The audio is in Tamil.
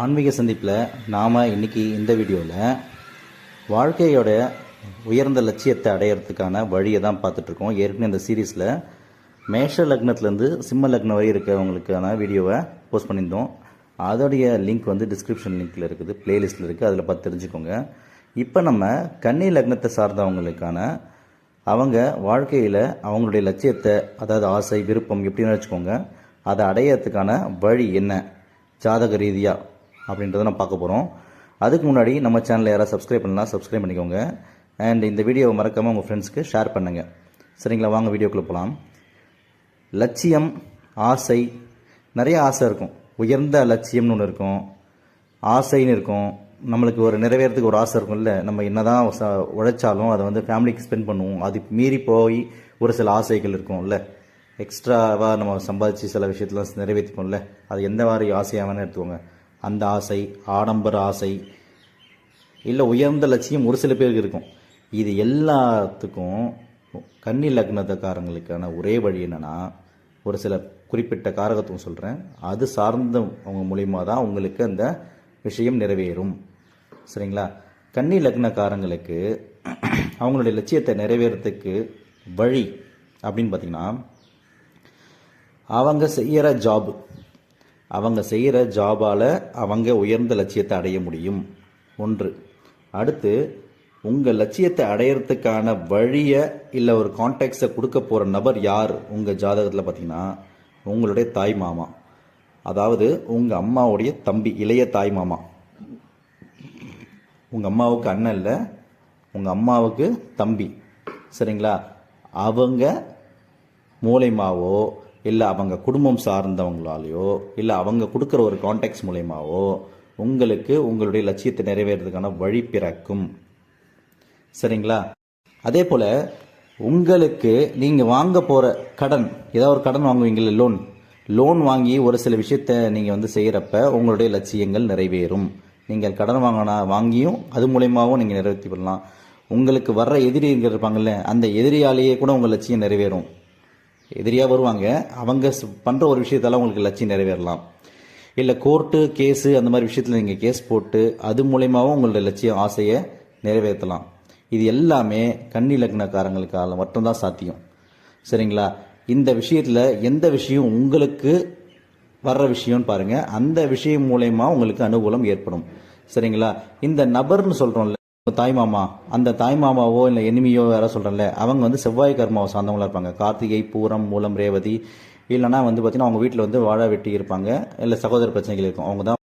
ஆன்மீக சந்திப்பில் நாம் இன்னைக்கு இந்த வீடியோவில் வாழ்க்கையோட உயர்ந்த லட்சியத்தை அடையிறதுக்கான வழியை தான் பார்த்துட்ருக்கோம் ஏற்கனவே இந்த சீரீஸில் மேஷ லக்னத்துலேருந்து சிம்ம லக்னம் வரை இருக்கிறவங்களுக்கான வீடியோவை போஸ்ட் பண்ணியிருந்தோம். அதோடைய லிங்க் வந்து டிஸ்கிரிப்ஷன் லிங்க்கில் இருக்குது பிளேலிஸ்ட்டில் இருக்குது அதில் பார்த்து தெரிஞ்சுக்கோங்க. இப்போ நம்ம கன்னி லக்னத்தை சார்ந்தவங்களுக்கான அவங்க வாழ்க்கையில் அவங்களுடைய லட்சியத்தை அதாவது ஆசை விருப்பம் எப்படின்னு வச்சுக்கோங்க. அதை அடையறதுக்கான வழி என்ன? ஜாதக ரீதியாக அப்படின்றத நம்ம பார்க்க போகிறோம் அதுக்கு முன்னாடி நம்ம சேனலில் யாராவது சப்ஸ்கிரைப் பண்ணலாம் சப்ஸ்கிரைப் பண்ணிக்கோங்க. அண்ட் இந்த வீடியோவை மறக்காமல் உங்கள் ஃப்ரெண்ட்ஸ்க்கு ஷேர் பண்ணுங்கள் சரிங்களா? வாங்க வீடியோக்குள்ளே போகலாம் லட்சியம் ஆசை. நிறைய ஆசை இருக்கும். உயர்ந்த லட்சியம்னு ஒன்று இருக்கும். ஆசைன்னு இருக்கும். நம்மளுக்கு ஒரு நிறைவேறதுக்கு ஒரு ஆசை இருக்கும்ல. நம்ம என்னதான் தான் உழைச்சாலும் அதை வந்து ஃபேமிலிக்கு ஸ்பெண்ட் பண்ணுவோம். அது மீறி போய் ஒரு சில ஆசைகள் இருக்கும்ல. எக்ஸ்ட்ராவாக நம்ம சம்பாதிச்சு சில விஷயத்தெலாம் நிறைவேற்றிப்போம்ல அது எந்த மாதிரி ஆசையாக வேணால் எடுத்துக்கோங்க. அந்த ஆசை ஆடம்பர ஆசை இல்லை உயர்ந்த லட்சியம் ஒரு சில பேருக்கு இருக்கும். இது எல்லாத்துக்கும் கன்னி லக்னத்துக்காரங்களுக்கான ஒரே வழி என்னென்னா ஒரு சில குறிப்பிட்ட காரகத்துவம் சொல்கிறேன் அது சார்ந்த அவங்க மூலிமா தான் உங்களுக்கு அந்த விஷயம் நிறைவேறும். சரிங்களா? கன்னி லக்னக்காரங்களுக்கு அவங்களுடைய லட்சியத்தை நிறைவேறத்துக்கு வழி அப்படின்னு பார்த்தீங்கன்னா அவங்க செய்கிற ஜாப் அவங்க செய்கிற ஜாபால் அவங்க உயர்ந்த லட்சியத்தை அடைய முடியும். ஒன்று. அடுத்து உங்கள் லட்சியத்தை அடையிறதுக்கான வழியை இல்லை ஒரு கான்டாக்ட்ஸை கொடுக்க போகிற நபர் யார்? உங்கள் ஜாதகத்தில் பார்த்தீங்கன்னா உங்களுடைய தாய் மாமா. அதாவது உங்கள் அம்மாவுடைய தம்பி இளைய தாய் மாமா. உங்கள் அம்மாவுக்கு அண்ணன் இல்லை உங்கள் அம்மாவுக்கு தம்பி. சரிங்களா? அவங்க மூலயமாவோ இல்லை அவங்க குடும்பம் சார்ந்தவங்களாலேயோ இல்லை அவங்க கொடுக்குற ஒரு கான்டாக்ட்ஸ் மூலயமாவோ உங்களுக்கு உங்களுடைய லட்சியத்தை நிறைவேறதுக்கான வழி பிறக்கும். சரிங்களா? அதே போல் உங்களுக்கு நீங்கள் வாங்க போகிற கடன் ஏதாவது ஒரு கடன் வாங்குவீங்களே லோன் லோன் வாங்கி ஒரு சில விஷயத்தை நீங்கள் வந்து செய்கிறப்ப உங்களுடைய லட்சியங்கள் நிறைவேறும். நீங்கள் கடன் வாங்கினா வாங்கியும் அது மூலயமாவும் நீங்கள் நிறைவேற்றி பண்ணலாம் உங்களுக்கு வர்ற எதிரிகள் இருப்பாங்கல்ல அந்த எதிரியாலேயே கூட உங்கள் லட்சியம் நிறைவேறும். எதிரியாக வருவாங்க. அவங்க ஸ்- ஒரு விஷயத்தால உங்களுக்கு லட்சியம் நிறைவேறலாம். இல்லை கோர்ட்டு கேஸு அந்த மாதிரி விஷயத்தில் நீங்கள் கேஸ் போட்டு அது மூலயமாவும் உங்களுடைய லட்சியம் ஆசையை நிறைவேற்றலாம். இது எல்லாமே கன்னி லக்னக்காரங்களுக்காக மட்டும்தான் சாத்தியம். சரிங்களா? இந்த விஷயத்தில் எந்த விஷயம் உங்களுக்கு வர்ற விஷயம்னு பாருங்கள் அந்த விஷயம் மூலயமா உங்களுக்கு அனுகூலம் ஏற்படும். சரிங்களா? இந்த நபர்னு சொல்கிறோம்ல தாய் மாமா அந்த தாய் மாமாவோ இல்லை எனிமியோ வேற சொல்றேன்ல அவங்க வந்து செவ்வாய் கர்மாவை சார்ந்தவங்களாக இருப்பாங்க. கார்த்திகை பூரம் மூலம் ரேவதி இல்லைன்னா வந்து பார்த்தீங்கன்னா அவங்க வீட்டில் வந்து வாழை வெட்டி இருப்பாங்க. இல்லை சகோதர பிரச்சனைகள் இருக்கும். அவங்க தான்